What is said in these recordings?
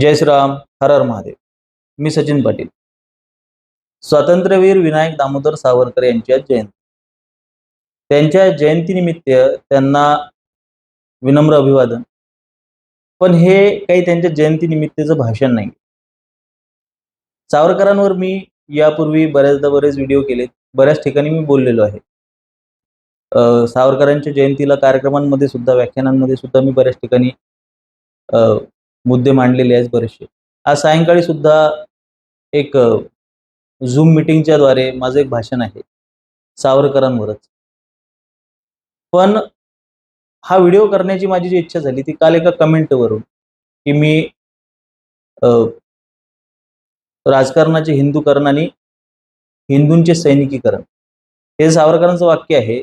जय श्रीराम हर हर महादेव. मी सचिन पाटील. स्वातंत्र्यवीर विनायक दामोदर सावरकर यांच्या जयंती. त्यांच्या जयंतीनिमित्त त्यांना विनम्र अभिवादन. पण हे काही त्यांच्या जयंतीनिमित्तचं भाषण नाही. सावरकरांवर मी यापूर्वी बऱ्याचदा बरेच व्हिडिओ केलेत. बऱ्याच ठिकाणी मी बोललेलो आहे. सावरकरांच्या जयंतीला कार्यक्रमांमध्ये सुद्धा व्याख्यानांमध्ये सुद्धा मी बऱ्याच ठिकाणी मुद्दे मांडलेले आहेत बरेचसे. आज सायंकाळी सुद्धा एक झूम मिटिंगच्या द्वारे माझं एक भाषण आहे. सावरकरांवरच. पण हा व्हिडिओ करण्याची माझी जी इच्छा झाली ती काल एका कमेंटवरून की मी राजकारणाचे हिंदूकरण आणि हिंदूंचे सैनिकीकरण हे सावरकरांचं वाक्य आहे.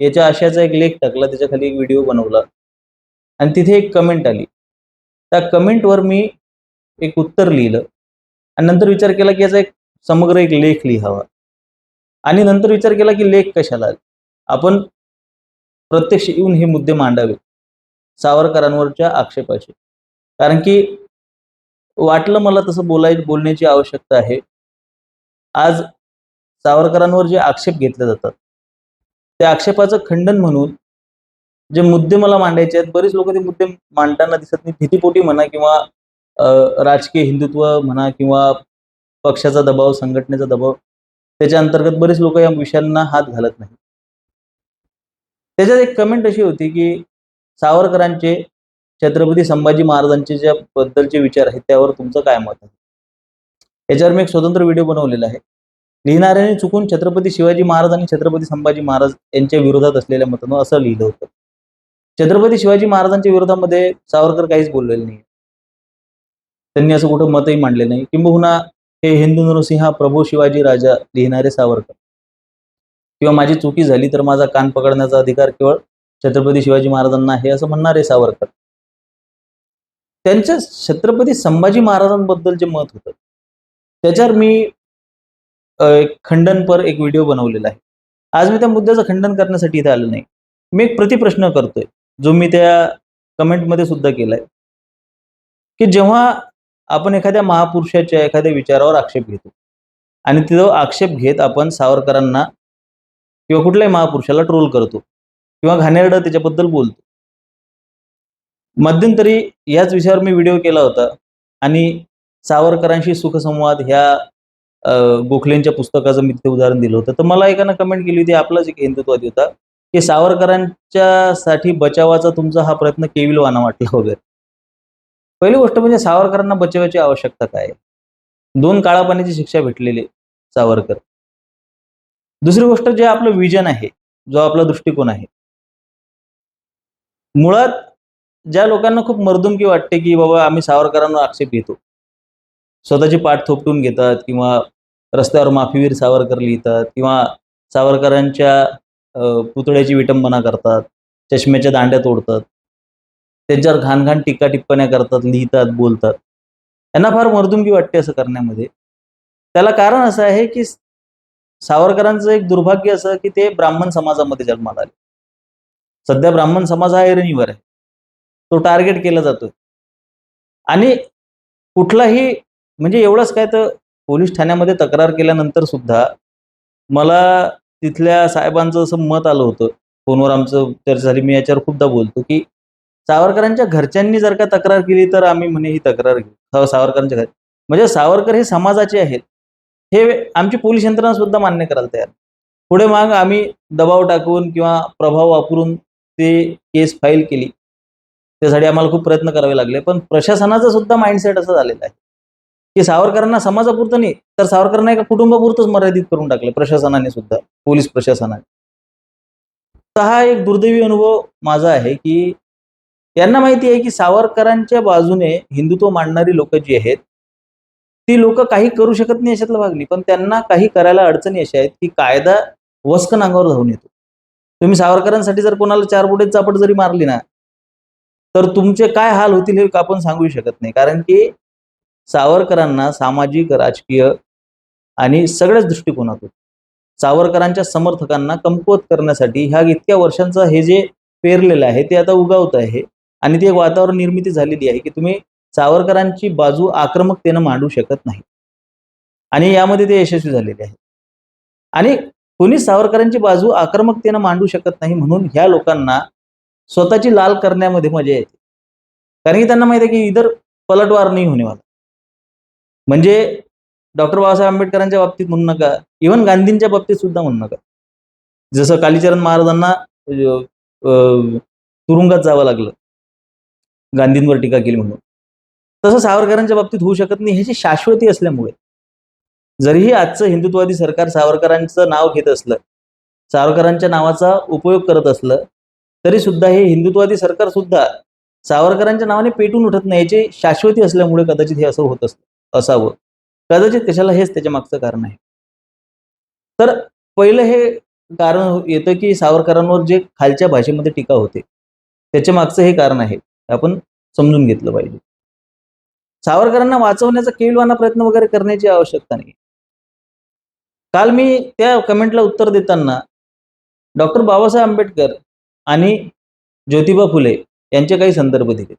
याच्या आशाचा एक लेख टाकला त्याच्याखाली एक व्हिडिओ बनवला. आणि तिथे एक कमेंट आली. त्या कमेंटवर मी एक उत्तर लिहिलं आणि नंतर विचार केला की याचा एक समग्र एक लेख लिहावा. आणि नंतर विचार केला की लेख कशाला? आपण प्रत्यक्ष येऊन हे मुद्दे मांडावे सावरकरांवरच्या आक्षेपाचे. कारण की वाटलं मला तसं बोलाय बोलण्याची आवश्यकता आहे. आज सावरकरांवर जे आक्षेप घेतले जातात त्या आक्षेपाचं खंडन म्हणून जे मुद्दे मला मांडायचे आहेत बरेच लोक ते मुद्दे मांडताना दिसत नाही. भीतीपोटी म्हणा किंवा राजकीय हिंदुत्व म्हणा किंवा पक्षाचा दबाव संघटनेचा दबाव त्याच्या अंतर्गत बरेच लोक या विषयांना हात घालत नाही त्याच्यात एक कमेंट अशी होती की सावरकरांचे छत्रपती संभाजी महाराजांचे ज्या बद्दलचे विचार आहेत त्यावर तुमचं काय मत आहे? याच्यावर मी एक स्वतंत्र व्हिडिओ बनवलेला आहे. लिहिणाऱ्याने चुकून छत्रपती शिवाजी महाराज आणि छत्रपती संभाजी महाराज यांच्या विरोधात असलेल्या मतानं असं लिहिलं होतं. छत्रपती शिवाजी महाराजांच्या विरोधामध्ये सावरकर काहीच बोललेले नाही त्यांनी असं कुठं मतही मांडले नाही. किंबहुना हे हिंदू नृसिंहा प्रभू शिवाजी राजा लिहिणारे सावरकर. किंवा माझी चुकी झाली तर माझा कान पकडण्याचा अधिकार केवळ छत्रपती शिवाजी महाराजांना आहे असं म्हणणारे सावरकर. त्यांच्या छत्रपती संभाजी महाराजांबद्दल जे मत होतं त्याच्यावर मी एक खंडनपर एक व्हिडिओ बनवलेला आहे. आज मी त्या मुद्द्याचं खंडन करण्यासाठी इथे आलो नाही. मी एक प्रतिप्रश्न करतोय. जो मी त्या कमेंटमध्ये सुद्धा केलाय. की जेव्हा आपण एखाद्या महापुरुषाच्या एखाद्या विचारावर आक्षेप घेतो आणि तो आक्षेप घेत आपण सावरकरांना किंवा कुठल्याही महापुरुषाला ट्रोल करतो किंवा घाणेरडं त्याच्याबद्दल बोलतो. मध्यंतरी याच विषयावर मी व्हिडिओ केला होता आणि सावरकरांशी सुखसंवाद ह्या गोखलेंच्या पुस्तकाचं मी तिथे उदाहरण दिलं होतं. तर मला एकानं कमेंट केली होती आपलाच एक हिंदुत्ववादी होता. की सावरकरांच्या साठी बचावाचा तुमचा हा प्रयत्न केविलवाना वाटला वगैरे. पहिली गोष्ट म्हणजे सावरकरांना बचावाची आवश्यकता काय? दोन काळापाण्याची शिक्षा भेटलेली सावरकर. दुसरी गोष्ट जे आपलं विजन आहे जो आपला दृष्टिकोन आहे. मुळात ज्या लोकांना खूप मर्दुमकी वाटते की बाबा आम्ही सावरकरांवर आक्षेप घेतो. स्वतःची पाठ थोपटून घेतात किंवा रस्त्यावर माफीवीर सावरकर लिहितात किंवा सावरकरांच्या पुतळ्याची विटंबना करतात चष्म्याच्या दांड्या तोडतात. त्यांच्यावर घाण घाण टीका टिप्पण्या करतात लिहितात बोलतात. त्यांना फार मर्दुमकी वाटते असं करण्यामध्ये. त्याला कारण असं आहे की सावरकरांचं एक दुर्भाग्य असं की ते ब्राह्मण समाजामध्ये जन्माला आले. सध्या ब्राह्मण समाज हा ऐरणीवर आहे. तो टार्गेट केला जातोय. आणि कुठलाही म्हणजे एवढंच काय तर पोलीस ठाण्यामध्ये तक्रार केल्यानंतर सुद्धा मला तिथल्या साहेबांचं असं मत आलं होतं. फोनवर आमचं चर्चा झाली. मी याच्यावर खूपदा बोलतो की सावरकरांच्या घरच्यांनी जर का तक्रार केली तर आम्ही म्हणे ही तक्रार घेऊ. सावरकरांच्या घर. म्हणजे सावरकर हे समाजाचे आहेत. हे आमची पोलीस यंत्रणा सुद्धा मान्य करायला तयार पुढे मग आम्ही दबाव टाकून किंवा प्रभाव वापरून ते केस फाईल केली. त्यासाठी आम्हाला खूप प्रयत्न करावे लागले. पण प्रशासनाचं सुद्धा माइंडसेट असं झालेलं आहे. की सावरकरांना समाजापुरतं नाही तर सावरकरांना एका कुटुंबापुरतंच मर्यादित करून टाकले प्रशासनाने सुद्धा पोलीस प्रशासनाने. तर हा एक दुर्दैवी अनुभव माझा आहे की यांना माहिती आहे की सावरकरांच्या बाजूने हिंदुत्व मांडणारी लोक जी आहेत ती लोक काही करू शकत नाही याच्यातलं भागली पण त्यांना काही करायला अडचणी अशा आहेत की कायदा वस्कन अंगावर धावून येतो. तुम्ही सावरकरांसाठी जर कोणाला चार बोटे चापट जरी मारली ना तर तुमचे काय हाल होतील हे आपण सांगू शकत नाही कारण की सावरकरांना सामाजिक राजकीय आणि सगळ्याच दृष्टिकोनातून सावरकरांच्या समर्थकांना कमकुवत करण्यासाठी ह्या इतक्या वर्षांचं हे जे पेरलेलं आहे ते आता उगावत आहे आणि ते वातावरण निर्मिती झालेली आहे की तुम्ही सावरकरांची बाजू आक्रमकतेनं मांडू शकत नाही. आणि यामध्ये ते यशस्वी झालेले आहे आणि कोणीच सावरकरांची बाजू आक्रमकतेनं मांडू शकत नाही म्हणून ह्या लोकांना स्वतःची लाल करण्यामध्ये मजा येते. कारण की त्यांना माहिती आहे की इतर पलटवार नाही होणे म्हणजे डॉक्टर बाबासाहेब आंबेडकरांच्या बाबतीत म्हणू नका. इव्हन गांधींच्या बाबतीत सुद्धा म्हणू नका. जसं कालीचरण महाराजांना तुरुंगात जावं लागलं. गांधींवर टीका केली म्हणून. तसं सावरकरांच्या बाबतीत होऊ शकत नाही. ह्याची शाश्वती असल्यामुळे. जरीही आजचं हिंदुत्ववादी सरकार सावरकरांचं नाव घेत असलं सावरकरांच्या नावाचा उपयोग करत असलं तरी सुद्धा हे हिंदुत्ववादी सरकार सुद्धा सावरकरांच्या नावाने पेटून उठत नाही. याची शाश्वती असल्यामुळे कदाचित हे असं होत असतं. असावं. कदाचित कशाला हेच त्याच्या मागचं कारण आहे. तर पहिलं हे कारण येतं की सावरकरांवर जे खालच्या भाषेमध्ये टीका होते त्याच्या मागचं हे कारण आहे. आपण समजून घेतलं पाहिजे. सावरकरांना वाचवण्याचा केविलवाना प्रयत्न वगैरे करण्याची आवश्यकता नाही. काल मी त्या कमेंटला उत्तर देताना डॉक्टर बाबासाहेब आंबेडकर आणि ज्योतिबा फुले यांचे काही संदर्भ दिले.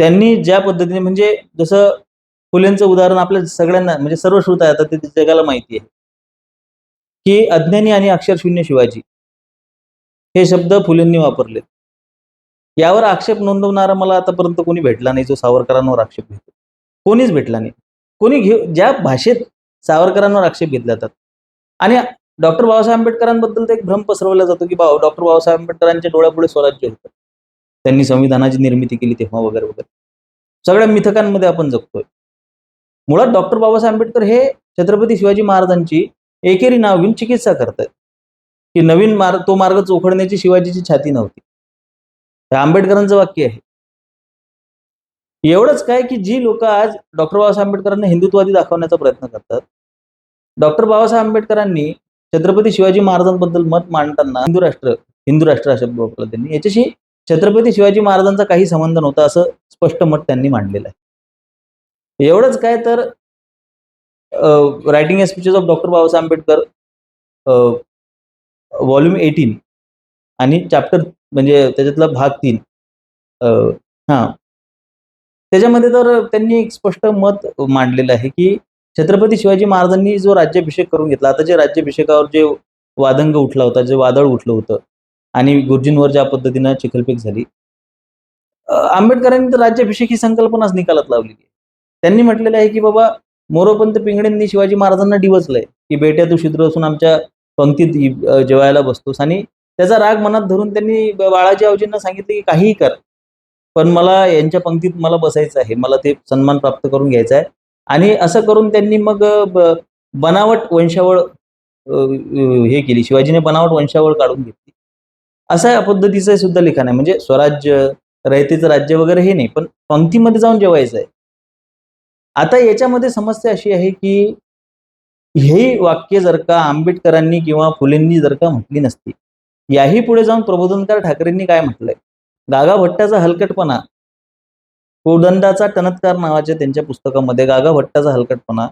त्यांनी ज्या पद्धतीने म्हणजे जसं फुलेंचं उदाहरण आपल्या सगळ्यांना म्हणजे सर्व श्रोता आता ते जगाला माहिती आहे. की अज्ञानी आणि अक्षरशून्य शिवाजी हे शब्द फुलेंनी वापरले यावर आक्षेप नोंदवणारा मला आतापर्यंत कोणी भेटला नाही जो सावरकरांवर आक्षेप घेतो. कोणीच भेटला नाही. कोणी घेऊ ज्या भाषेत सावरकरांवर आक्षेप घेतले जातात. आणि डॉक्टर बाबासाहेब आंबेडकरांबद्दल तर एक भ्रम पसरवला जातो की बाबा डॉक्टर बाबासाहेब आंबेडकरांच्या डोळ्यापुढे स्वराज्य होतं. त्यांनी संविधानाची निर्मिती केली तेव्हा वगैरे वगैरे. सगळ्या मिथकांमध्ये आपण जगतोय. मुळात डॉक्टर बाबासाहेब आंबेडकर हे छत्रपती शिवाजी महाराजांची एकेरी नाव घेऊन चिकित्सा करतात की नवीन मार्ग तो मार्ग चोखडण्याची शिवाजीची छाती नव्हती. हे आंबेडकरांचं वाक्य आहे. एवढंच काय की जी लोक आज डॉक्टर बाबासाहेब आंबेडकरांना हिंदुत्वादी दाखवण्याचा प्रयत्न करतात डॉक्टर बाबासाहेब आंबेडकरांनी छत्रपती शिवाजी महाराजांबद्दल मत मांडताना हिंदू राष्ट्र हिंदू राष्ट्र हा शब्द वापरला त्यांनी. याच्याशी छत्रपती शिवाजी महाराजांचा काही संबंध नव्हता असं स्पष्ट मत त्यांनी मांडलेलं आहे. एवढंच काय तर writing a speeches of doctor Babasaheb Ambedkar volume eighteen आणि चॅप्टर म्हणजे त्याच्यातला भाग तीन. हां. त्याच्यामध्ये तर त्यांनी एक स्पष्ट मत मांडलेलं आहे की छत्रपती शिवाजी महाराजांनी जो राज्याभिषेक करून घेतला आता जे राज्याभिषेकावर जे वादंग उठला होता जे वादळ उठलं होतं आणि गुरुजींवर ज्या पद्धतीनं चिखलफेक झाली आंबेडकरांनी तर राज्याभिषेक ही संकल्पनाच निकालात लावलेली आहे. त्यांनी म्हटलेलं आहे की बाबा मोरोपंत पिंगळेंनी शिवाजी महाराजांना डिवचलंय की बेट्या तू शूद्र असून आमच्या पंक्तीत जेवायला बसतोस. आणि त्याचा राग मनात धरून त्यांनी बाळाजी आवजींना सांगितले की काहीही कर पण मला यांच्या पंक्तीत मला बसायचं आहे मला ते सन्मान प्राप्त करून घ्यायचा आहे. आणि असं करून त्यांनी मग बनावट वंशावळ हे केली. शिवाजीने बनावट वंशावळ काढून घेतली. असा या पद्धतीचं सुद्धा लिखाण आहे. म्हणजे स्वराज्य रयतेचं राज्य वगैरे हे नाही पण पंक्तीमध्ये जाऊन जेवायचं आहे. आता याच्यामध्ये समस्या अशी आहे की हे वाक्य जर का आंबेडकरांनी किंवा फुलेंनी जर का म्हटली नसती याही पुढे जाऊन प्रबोधनकार ठाकरेंनी काय म्हटलंय? गागा भट्टाचा हलकटपणा. कोदंडाचा टनत्कार नावाच्या त्यांच्या पुस्तकामध्ये गागा भट्टाचा हलकटपणा.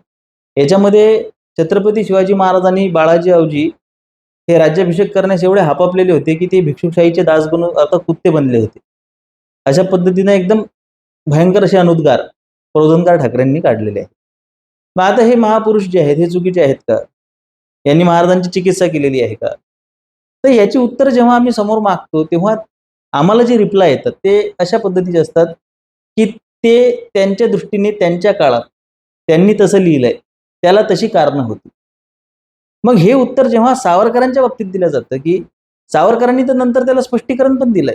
याच्यामध्ये छत्रपती शिवाजी महाराजांनी बाळाजी आवजी हे राज्याभिषेक करण्यास एवढे हापापलेले होते की ते भिक्षुशाहीचे दास बनून आता कुत्ते बनले होते. अशा पद्धतीने एकदम भयंकर असे अनुद्गार प्रबोधनकार ठाकरेंनी काढलेले आहे. मग आता हे महापुरुष जे आहेत हे चुकीचे आहेत का? यांनी महाराजांची चिकित्सा केलेली आहे का? तर याची उत्तर जेव्हा आम्ही समोर मागतो तेव्हा आम्हाला जे रिप्लाय येतात ते अशा पद्धतीचे असतात की ते त्यांच्या दृष्टीने त्यांच्या काळात त्यांनी तसं लिहिलंय त्याला तशी कारणं होती. मग हे उत्तर जेव्हा सावरकरांच्या बाबतीत दिलं जातं की सावरकरांनी तर नंतर त्याला स्पष्टीकरण पण दिलंय.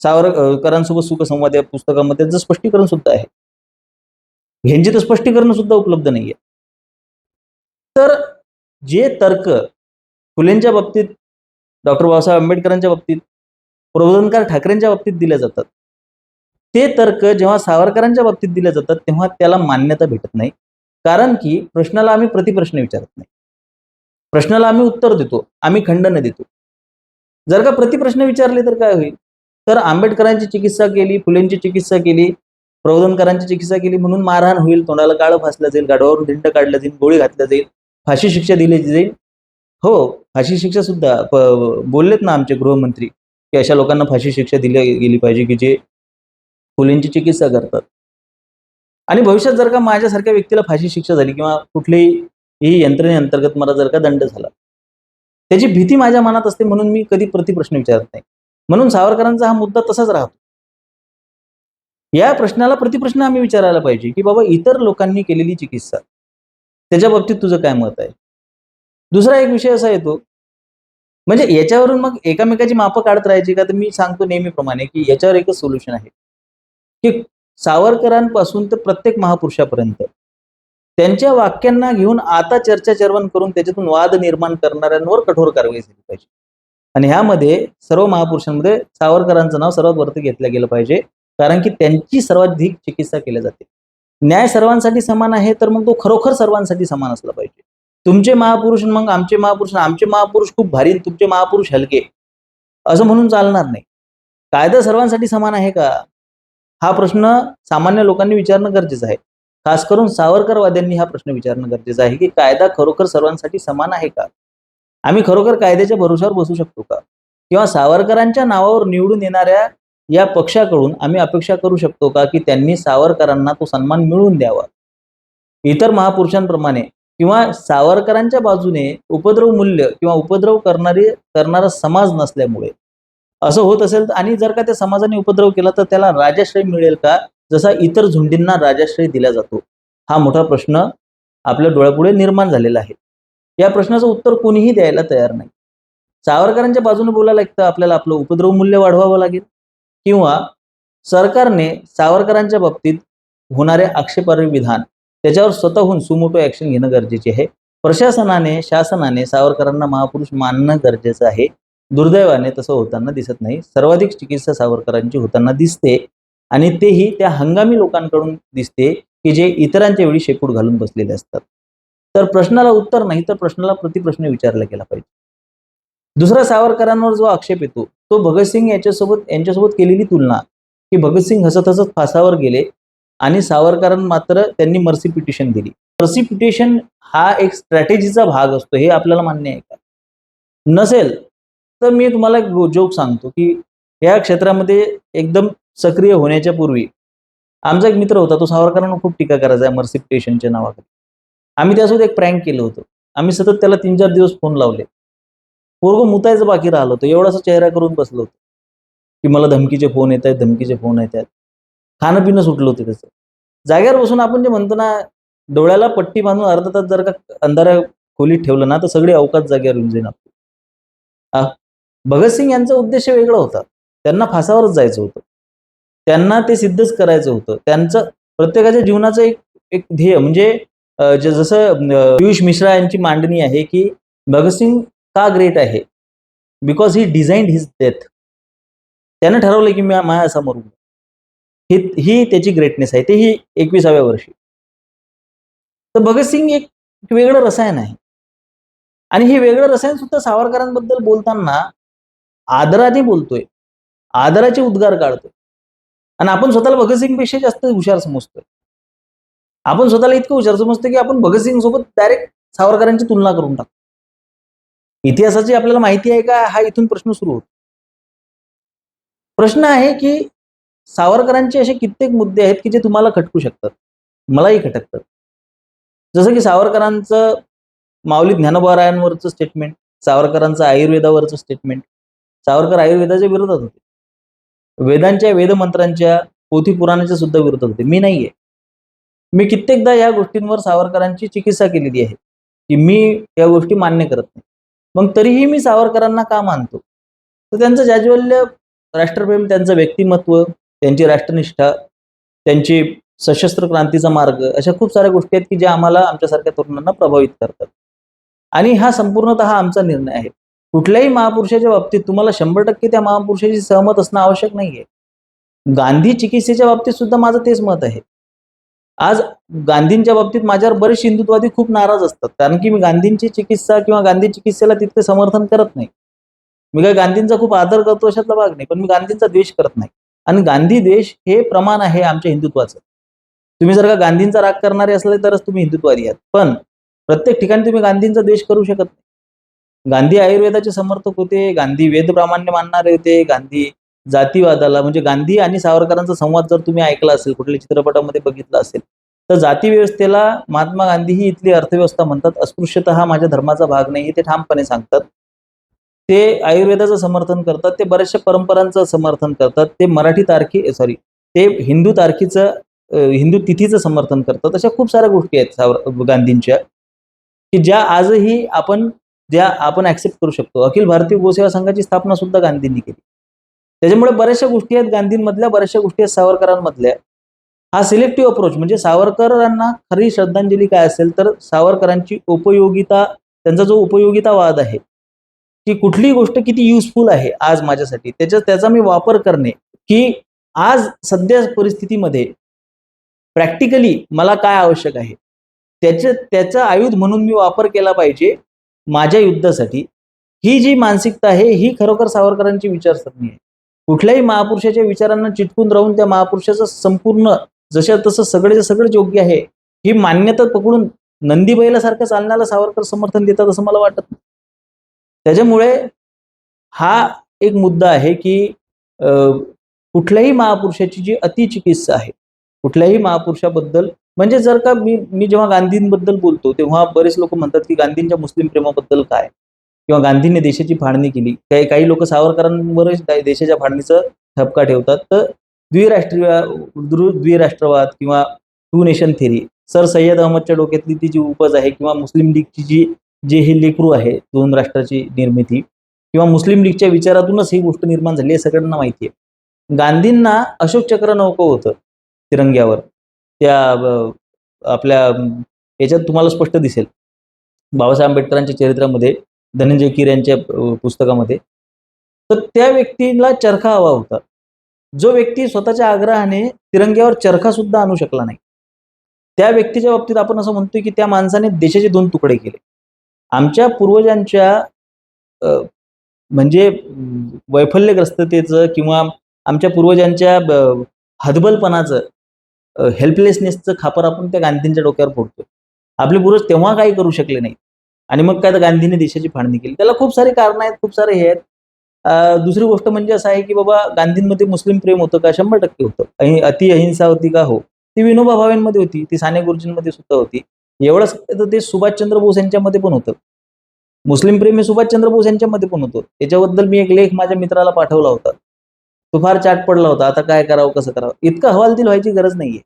सावरकरांसोबत सुखसंवाद या पुस्तकामध्ये त्याचं स्पष्टीकरण सुद्धा आहे. ह्यांची तर स्पष्टीकरण सुद्धा उपलब्ध नाहीये. तर जे तर्क फुलेंच्या बाबतीत डॉक्टर बाबासाहेब आंबेडकरांच्या बाबतीत प्रबोधनकार ठाकरेंच्या बाबतीत दिल्या जातात ते तर्क जेव्हा सावरकरांच्या बाबतीत दिले जातात तेव्हा त्याला मान्यता भेटत नाही. कारण की प्रश्नाला आम्ही प्रतिप्रश्न विचारत नाही. प्रश्नाला आम्ही उत्तर देतो आम्ही खंडन देतो. जर का प्रतिप्रश्न विचारले तर काय होईल? तर आंबेडकरांची चिकित्सा केली फुलेंची चिकित्सा केली प्रबोधनकरांची चिकित्सा केली म्हणून मारहाण होईल. तोंडाला काळं फासलं जाईल गाडवावरून दिंड काढलं जाईल गोळी घातलं जाईल फाशी शिक्षा दिली जाईल. हो फाशी शिक्षा सुद्धा बोललेत ना आमचे गृहमंत्री की अशा लोकांना फाशी शिक्षा दिली गेली पाहिजे की जे मुलींची चिकित्सा करतात. आणि भविष्यात जर का माझ्यासारख्या व्यक्तीला फाशी शिक्षा झाली किंवा कुठल्याही ही यंत्रणेअंतर्गत मला जर का दंड झाला. त्याची भीती माझ्या मनात असते म्हणून मी कधी प्रतिप्रश्न विचारत नाही. म्हणून सावरकरांचा हा मुद्दा तसाच राहतो. या प्रश्नाला प्रतिप्रश्न आम्ही विचारायला पाहिजे की बाबा इतर लोकांनी केलेली चिकित्सा त्याच्या बाबतीत तुझं काय मत आहे? दुसरा एक विषय असा येतो म्हणजे याच्यावरून मग एकामेकाची मापं काढत राहायची का? तर मी सांगतो नेहमीप्रमाणे की याच्यावर एकच सोल्युशन आहे. की सावरकरांपासून तर प्रत्येक महापुरुषापर्यंत त्यांच्या वाक्यांना घेऊन आता चर्चा चर्वण करून त्याच्यातून वाद निर्माण करणाऱ्यांवर कठोर कारवाई झाली पाहिजे. आणि ह्यामध्ये सर्व महापुरुषांमध्ये सावरकरांचं नाव सर्वात वरती घेतलं गेलं पाहिजे. कारण की त्यांची सर्वाधिक चिकित्सा केली जाते. न्याय सर्वांसाठी समान आहे तर मग तो खरोखर सर्वांसाठी समान असला पाहिजे. तुमचे महापुरुष मग आमचे महापुरुष आमचे महापुरुष खूप भारी तुमचे महापुरुष हलके असं म्हणून चालणार नाही. कायदा सर्वांसाठी समान आहे का? हा प्रश्न सामान्य लोकांनी विचारणं गरजेचं आहे. खास करून सावरकरवाद्यांनी हा प्रश्न विचारणं गरजेचं आहे की कायदा खरोखर सर्वांसाठी समान आहे का? आम्ही खरोखर कायद्याच्या भरोशावर बसू शकतो का? किंवा सावरकरांच्या नावावर निवडून येणाऱ्या या पक्षाकडून आम्ही अपेक्षा करू शकतो का की त्यांनी सावरकरांना तो सन्मान मिळवून द्यावा? इतर महापुरुषांप्रमाणे किंवा सावरकरांच्या बाजूने उपद्रव मूल्य किंवा उपद्रव करणारी करणारा समाज नसल्यामुळे. असं होत असेल आणि जर का त्या समाजाने उपद्रव केला तर त्याला राजाश्रय मिळेल का? जसा इतर झुंडींना राजाश्रय दिला जातो. हा मोठा प्रश्न आपल्या डोळ्यापुढे निर्माण झालेला आहे. या प्रश्नाचं उत्तर कोणीही द्यायला तयार नाही. सावरकरांच्या बाजूने बोलायला लागतं आपल्याला आपलं उपद्रव मूल्य वाढवावं लागेल. किंवा सरकारने सावरकरांच्या बाबतीत होणारे आक्षेपार्ह विधान त्याच्यावर स्वतःहून सुमोटो ॲक्शन घेणं गरजेचे आहे. प्रशासनाने शासनाने सावरकरांना महापुरुष मानणं गरजेचं आहे. दुर्दैवाने तसं होताना दिसत नाही. सर्वाधिक चिकित्सा सावरकरांची होताना दिसते आणि तेही त्या हंगामी लोकांकडून दिसते की जे इतरांच्या वेळी शेपूट घालून बसलेले असतात. तर प्रश्नाला उत्तर नाही तर प्रश्नाला प्रतिप्रश्न विचारला गेला पाहिजे. दुसरा सावरकरांवर जो आक्षेप येतो तो भगतसिंग याच्यासोबत यांच्यासोबत केलेली तुलना की भगतसिंग हसत हसत फासावर गेले आणि सावरकरांना मात्र त्यांनी मर्सी पिटिशन दिली मर्सी पिटिशन हा एक स्ट्रॅटेजीचा भाग असतो हे आपल्याला मान्य आहे का? नसेल तर मी तुम्हाला एक जोक सांगतो की या क्षेत्रामध्ये एकदम सक्रिय होण्याच्या पूर्वी आमचा एक मित्र होता तो सावरकरांना खूप टीका करायचा आहे मर्सी पिटिशनच्या नावाखाली. आम्ही त्यासोबत एक प्रँक केलं होतं. आम्ही सतत त्याला तीन चार दिवस फोन लावले. पोरगं मुतायचं बाकी राहिलं होतं. एवढासा चेहरा करून बसलो होतो. की मला धमकीचे फोन येत आहेत धमकीचे फोन येत आहेत. खाणं पिणं सुटलं होतं त्याचं. जाग्यावर बसून आपण जे म्हणतो ना डोळ्याला पट्टी बांधून अर्धा तास जर का अंधाऱ्या खोलीत ठेवलं ना तर सगळी अवकाश जाग्यावर येऊन जाईल आपली. भगतसिंग यांचा उद्देश वेगळा होता. त्यांना फासावरच जायचं होतं. त्यांना ते सिद्धच करायचं होतं. त्यांचं प्रत्येकाच्या जीवनाचं एक एक ध्येय. म्हणजे जसं पियुष मिश्रा यांची मांडणी आहे की भगतसिंग का ग्रेट आहे? Because he design his death त्यानं ठरवलं की मी माया असा मरू ही ही त्याची ग्रेटनेस आहे. ते ही एकविसाव्या वर्षी. तर भगतसिंग एक वेगळं रसायन आहे. आणि हे वेगळं रसायन सुद्धा सावरकरांबद्दल बोलताना आदराने बोलतोय. आदराचे उद्गार काढतोय. आणि आपण स्वतःला भगतसिंगपेक्षा जास्त हुशार समजतोय. आपण स्वतःला इतकं हुशार समजतो की आपण भगतसिंग सोबत डायरेक्ट सावरकरांची तुलना करून टाकतो इतिहासाची आपल्याला माहिती आहे का? हा इथून प्रश्न सुरू होतो. प्रश्न आहे की सावरकरांचे असे कित्येक मुद्दे आहेत की जे तुम्हाला खटकू शकतात मलाही खटकतात. जसं की सावरकरांचं माऊली ज्ञानोबारायांवरचं स्टेटमेंट सावरकरांचं आयुर्वेदावरचं स्टेटमेंट सावरकर आयुर्वेदाच्या विरोधात होते. वेदांच्या वेदमंत्रांच्या पोथी पुराणाच्या सुद्धा विरोधात होते. मी नाहीये. मी कित्येकदा या गोष्टींवर सावरकरांची चिकित्सा केलेली आहे. की मी या गोष्टी मान्य करत नाही. मग तरीही मी सावरकरांना का मानतो? तर त्यांचं जाज्वल्य राष्ट्रप्रेम त्यांचं व्यक्तिमत्व त्यांची राष्ट्रनिष्ठा त्यांची सशस्त्र क्रांतीचा मार्ग अशा खूप साऱ्या गोष्टी आहेत की ज्या आम्हाला आमच्यासारख्या तरुणांना प्रभावित करतात. आणि हा संपूर्णतः आमचा निर्णय आहे. कुठल्याही महापुरुषाच्या बाबतीत तुम्हाला शंभर टक्के त्या महापुरुषाची सहमत असणं आवश्यक नाहीये. गांधी चिकित्सेच्या बाबतीत सुद्धा माझं तेच मत आहे. आज गांधींच्या बाबतीत माझ्यावर बरेच हिंदुत्ववादी खूप नाराज असतात. कारण की मी गांधींची चिकित्सा किंवा गांधी चिकित्सेला तितके समर्थन करत नाही. मी काय गांधींचा खूप आदर करतो अशातला भाग नाही. पण मी गांधींचा द्वेष करत नाही. आणि गांधी द्वेष हे प्रमाण आहे आमच्या हिंदुत्वाचं. तुम्ही जर का गांधींचा राग करणारे असले तरच तुम्ही हिंदुत्ववादी आहात. पण प्रत्येक ठिकाणी तुम्ही गांधींचा द्वेष करू शकत नाही. गांधी आयुर्वेदाचे समर्थक होते गांधी वेद प्रामाण्य मानणारे होते गांधी जातीवादाला म्हणजे गांधी आणि सावरकरांचा संवाद जर तुम्ही ऐकला असेल कुठल्या चित्रपटामध्ये बघितला असेल तर जाती व्यवस्थेला महात्मा गांधी ही इथली अर्थव्यवस्था म्हणतात. अस्पृश्यता हा माझ्या धर्माचा भाग नाही हे ते ठामपणे सांगतात. ते आयुर्वेदाचं समर्थन करतात ते बऱ्याचशा परंपरांचं समर्थन करतात ते मराठी तारखी सॉरी ते हिंदू तारखीचं हिंदू तिथीचं समर्थन करतात. अशा खूप साऱ्या गोष्टी आहेत सावर गांधींच्या की ज्या आजही आपण ज्या आपण ऍक्सेप्ट करू शकतो. अखिल भारतीय गोसेवा संघाची स्थापना सुद्धा गांधींनी केली. त्याच्यामुळे बऱ्याचशा गोष्टी आहेत गांधींमधल्या बऱ्याचशा गोष्टी आहेत सावरकरांमधल्या. हा सिलेक्टिव्ह अप्रोच म्हणजे सावरकरांना खरी श्रद्धांजली काय असेल तर सावरकरांची उपयोगिता त्यांचा जो उपयोगितावाद आहे की कुठली गोष्ट किती युजफुल आहे आज माझ्यासाठी त्याच्या त्याचा मी वापर करणे की आज सध्या परिस्थितीमध्ये प्रॅक्टिकली मला काय आवश्यक आहे त्याचे त्याचा आयुध म्हणून मी वापर केला पाहिजे माझ्या युद्धासाठी. ही जी मानसिकता आहे ही खरोखर सावरकरांची विचारसरणी आहे. कुठल्याही महापुरुषाच्या विचारांना चिटकून राहून त्या महापुरुषाचं संपूर्ण जशा तसं सगळे सगळंच योग्य आहे ही मान्यता पकडून नंदीबैलासारखं चालण्याला सावरकर समर्थन देतात असं मला वाटत नाही. त्याच्यामुळे हा एक मुद्दा आहे की कुठल्याही महापुरुषाची जी अतिचिकित्सा आहे कुठल्याही महापुरुषाबद्दल म्हणजे जर का मी मी जेव्हा गांधींबद्दल बोलतो तेव्हा बरेच लोक म्हणतात की गांधींच्या मुस्लिम प्रेमाबद्दल काय? किंवा गांधींनी देशाची फाळणी केली. काही काही लोक सावरकरांवरच काही देशाच्या फाळणीचा ठपका ठेवतात. तर द्विराष्ट्रीय द्विराष्ट्रवाद किंवा two nation theory sir Syed अहमदच्या डोक्यातली ती जी उपज आहे किंवा मुस्लिम लीगची जी जे हे लेकरू आहे दोन राष्ट्राची निर्मिती किंवा मुस्लिम लीगच्या विचारातूनच ही गोष्ट निर्माण झाली हे सगळ्यांना माहिती आहे. गांधींना अशोक चक्र नको होतं तिरंग्यावर. त्या आपल्या याच्यात तुम्हाला स्पष्ट दिसेल. बाबासाहेब आंबेडकरांच्या चरित्रामध्ये धनंजय कीर यांच्या पुस्तकामध्ये. तर त्या व्यक्तीला चरखा हवा होता. जो व्यक्ती स्वतःच्या आग्रहाने तिरंग्यावर चरखा सुद्धा आणू शकला नाही. त्या व्यक्तीच्या बाबतीत आपण असं म्हणतोय की त्या माणसाने देशाचे दोन तुकडे केले. आमच्या पूर्वजांच्या म्हणजे वैफल्यग्रस्ततेचं किंवा आमच्या पूर्वजांच्या हदबलपणाचं हेल्पलेसनेसचं खापर आपण त्या गांधींच्या डोक्यावर फोडतो आपले पूर्वज तेव्हा काही करू शकले नाही आणि मग काय तर गांधींनी देशाची फाळणी केली. त्याला खूप सारे कारण आहेत खूप सारे हे आहेत. दुसरी गोष्ट म्हणजे असं आहे की बाबा गांधींमध्ये मुस्लिम प्रेम होतं का? शंभर टक्के होतं. अति अहिंसा होती का? हो. ती विनोबा भावेंमध्ये होती ती साने गुरुजींमध्ये सुद्धा होती. एवढंच तर ते सुभाषचंद्र बोस यांच्यामध्ये पण होतं. मुस्लिम प्रेम हे सुभाषचंद्र बोस यांच्यामध्ये पण होतं. त्याच्याबद्दल मी एक लेख माझ्या मित्राला पाठवला होता. तो फार चाट पडला होता. आता काय करावं कसं करावं? इतकं हवालदिल व्हायची गरज नाहीये.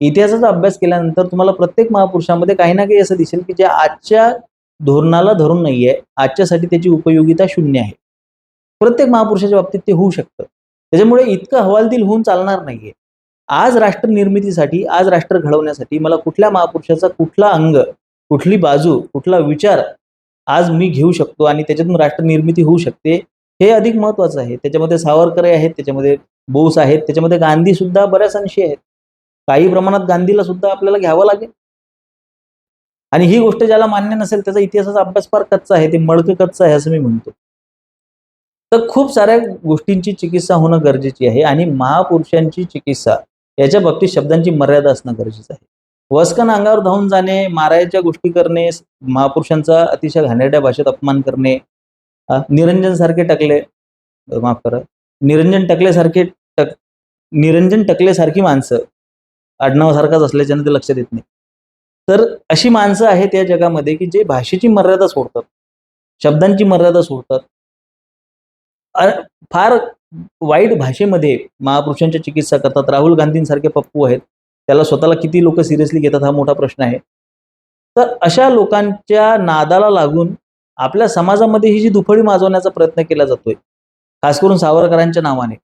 इतिहासाचा अभ्यास केल्यानंतर तुम्हाला प्रत्येक महापुरुषामध्ये काही ना काही असं दिसेल की जे आजच्या धोरणाला धरून नाहीये. आजच्यासाठी त्याची उपयोगिता शून्य आहे. प्रत्येक महापुरुषाच्या बाबतीत ते होऊ शकतं. त्याच्यामुळे इतकं हवालदिल होऊन चालणार नाहीये. आज राष्ट्र निर्मितीसाठी आज राष्ट्र घडवण्यासाठी मला कुठल्या महापुरुषाचा कुठला अंग कुठली बाजू कुठला विचार आज मी घेऊ शकतो आणि त्याच्यातून राष्ट्र निर्मिती होऊ शकते हे अधिक महत्वाचं आहे. त्याच्यामध्ये सावरकर आहेत त्याच्यामध्ये बोस आहेत त्याच्यामध्ये गांधी सुद्धा बऱ्याच अंशी आहेत. काही प्रमाणात गांधीला सुद्धा आपल्याला घ्यावं लागेल. आणि ही गोष्ट ज्याला मान्य नसेल त्याचा इतिहासाचा अभ्यास फार कच्चा आहे ते मळकं कच्चा आहे असं मी म्हणतो. तर खूप साऱ्या गोष्टींची चिकित्सा होणं गरजेची आहे आणि महापुरुषांची चिकित्सा याच्या बाबतीत शब्दांची मर्यादा असणं गरजेचं आहे. वस्कन अंगावर धावून जाणे मारायच्या गोष्टी करणे महापुरुषांचा अतिशय घाणेरड्या भाषेत अपमान करणे निरंजन सारखे टकले माफ करा निरंजन टकलेसारखे टक निरंजन टकले सारखी माणसं आडनावासारखाच असल्याच्यानं ते लक्षात येत नाही तर अशी माणसं आहेत या जगामध्ये की जे भाषेची मर्यादा सोडतात शब्दांची मर्यादा सोडतात. फार वाईट भाषेमध्ये महापुरुषांच्या चिकित्सा करतात. राहुल गांधींसारखे पप्पू आहेत. त्याला स्वतःला किती लोक सिरियसली घेतात हा मोठा प्रश्न आहे. तर अशा लोकांच्या नादाला लागून आपल्या समाजामध्ये ही जी दुफळी माजवण्याचा प्रयत्न केला जातोय खास करून सावरकरांच्या नावाने.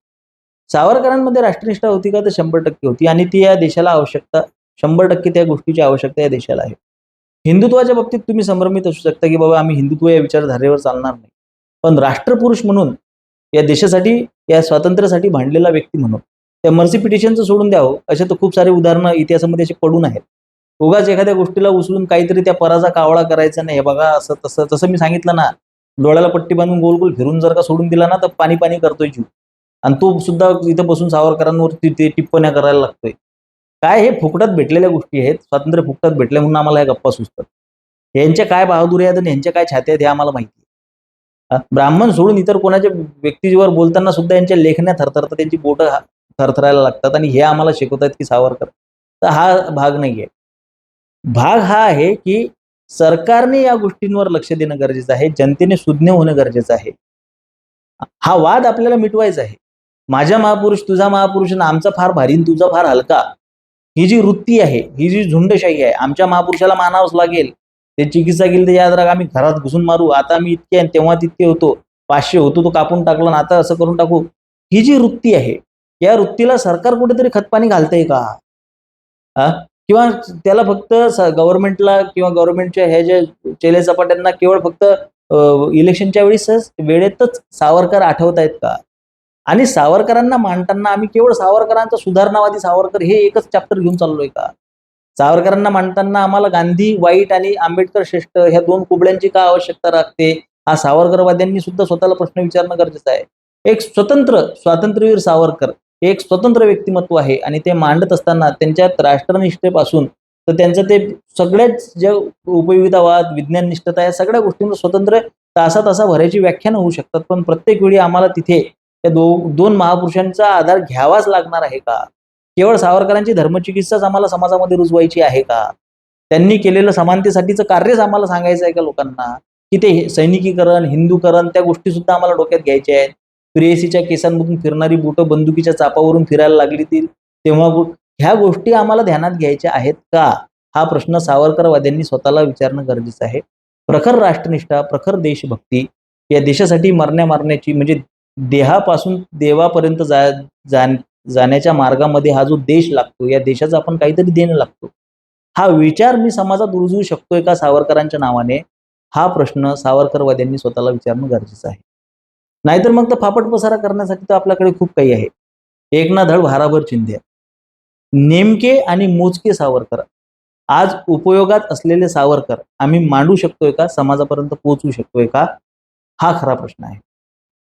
सावरकरांमध्ये राष्ट्रनिष्ठा होती का? तर शंभर टक्के होती आणि ती या देशाला आवश्यकता शंभर टक्के त्या गोष्टीची आवश्यकता या देशाला आहे. हिंदुत्वाच्या बाबतीत तुम्ही संभ्रमित असू शकता की बाबा आम्ही हिंदुत्व या विचारधारेवर चालणार नाही. पण राष्ट्रपुरुष म्हणून या देशासाठी या स्वातंत्र्यासाठी भांडलेला व्यक्ती म्हणून त्या मर्सी पिटिशनचं सोडून द्यावं असे तर खूप सारे उदाहरणं इतिहासामध्ये असे पडून आहेत. उगाच एखाद्या गोष्टीला उचलून काहीतरी त्या पराचा कावळा करायचा नाही. हे बघा असं तसं तसं मी सांगितलं ना डोळ्याला पट्टी बांधून गोल गोल फिरून जर का सोडून दिला ना तर पाणी पाणी करतोय जीव. आणि तो सुद्धा इथं बसून सावरकरांवर तिथे टिप्पण्या करायला लागतोय. काय हे फुकटात भेटलेल्या गोष्टी आहेत? स्वातंत्र्य फुकटात भेटल्या म्हणून आम्हाला ह्या गप्पा सुचतात. यांच्या काय बहादुरी आहेत आणि यांच्या काय छात्या आहेत हे आम्हाला माहिती आहे. ब्राह्मण सोडून इतर कोणाच्या व्यक्तीवर बोलताना सुद्धा यांच्या लेखण्या थरथरतात त्यांची बोटं थरथरायला लागतात आणि हे आम्हाला शिकवतात की सावरकर. तर हा भाग नाहीये. भाग हा आहे की सरकारने या गोष्टींवर लक्ष देणं गरजेचं आहे. जनतेने सुज्ञ होणं गरजेचं आहे. हा वाद आपल्याला मिटवायचा आहे. माझ्या महापुरुष तुझा महापुरुष आणि आमचा फार भारी तुझा फार हलका. ही जी वृत्ती आहे ही जी झुंडशाही आहे आमच्या महापुरुषाला मानावंच लागेल. ते चिकित्सा केली तर याद राग आम्ही घरात घुसून मारू. आता आम्ही इतके आणि तेव्हा तितके होतो. पाचशे होतो तो कापून टाकला ना आता असं करून टाकू. ही जी वृत्ती आहे या वृत्तीला सरकार कुठेतरी खतपाणी घालतंय का? हा किंवा त्याला फक्त गव्हर्नमेंटला किंवा गव्हर्नमेंटच्या ह्या ज्या चेले चपाट्यांना केवळ फक्त इलेक्शनच्या वेळी वेळेतच सावरकर आठवत आहेत का? आणि सावरकरांना मांडताना आम्ही केवळ सावरकरांचा सुधारणावादी सावरकर हे एकच चॅप्टर घेऊन चाललोय का? सावरकरांना मांडताना आम्हाला गांधी वाईट आणि आंबेडकर श्रेष्ठ ह्या दोन कुबड्यांची का आवश्यकता लागते हा सावरकरवाद्यांनी सुद्धा स्वतःला प्रश्न विचारणं गरजेचं आहे. एक स्वतंत्र स्वातंत्र्यवीर सावरकर हे एक स्वतंत्र व्यक्तिमत्व आहे आणि ते मांडत असताना त्यांच्यात राष्ट्रनिष्ठेपासून तर त्यांचं ते सगळ्याच ज्या उपयोगितावाद विज्ञाननिष्ठता या सगळ्या गोष्टींना स्वतंत्र तासा तासा भरायची व्याख्यानं होऊ शकतात. पण प्रत्येक वेळी आम्हाला तिथे या दो दोन महापुरुषांचा आधार घ्यावाच लागणार आहे का? केवळ सावरकरांची धर्मचिकित्साच आम्हाला समाजामध्ये रुजवायची आहे का? त्यांनी केलेलं समानतेसाठीचं कार्यच आम्हाला सांगायचं आहे का लोकांना? की ते सैनिकीकरण हिंदूकरण त्या गोष्टी सुद्धा आम्हाला डोक्यात घ्यायच्या आहेत. प्रेयसीच्या केसांमधून फिरणारी बोटं बंदुकीच्या चापावरून फिरायला लागली ती तेव्हा ह्या गोष्टी आम्हाला ध्यानात घ्यायच्या आहेत का? हा प्रश्न सावरकरवाद्यांनी स्वतःला विचारणं गरजेचं आहे. प्रखर राष्ट्रनिष्ठा प्रखर देशभक्ती या देशासाठी मरण्या मारण्याची म्हणजे देहापासून देवापर्यंत जा जाण्याच्या मार्गामध्ये हा जो देश लागतो या देशाचा आपण काहीतरी देणं लागतो. हा विचार मी समाजात रुजवू शकतोय का सावरकरांच्या नावाने? हा प्रश्न सावरकरवाद्यांनी स्वतःला विचारणं गरजेचं आहे. नाहीतर मग तर फापट पसारा करण्यासाठी तर आपल्याकडे खूप काही आहे. एक ना धड भाराभर चिंध्या नेमके आणि मोजके सावरकर. आज उपयोगात असलेले सावरकर आम्ही मांडू शकतोय का? समाजापर्यंत पोहोचू शकतोय का? हा खरा प्रश्न आहे.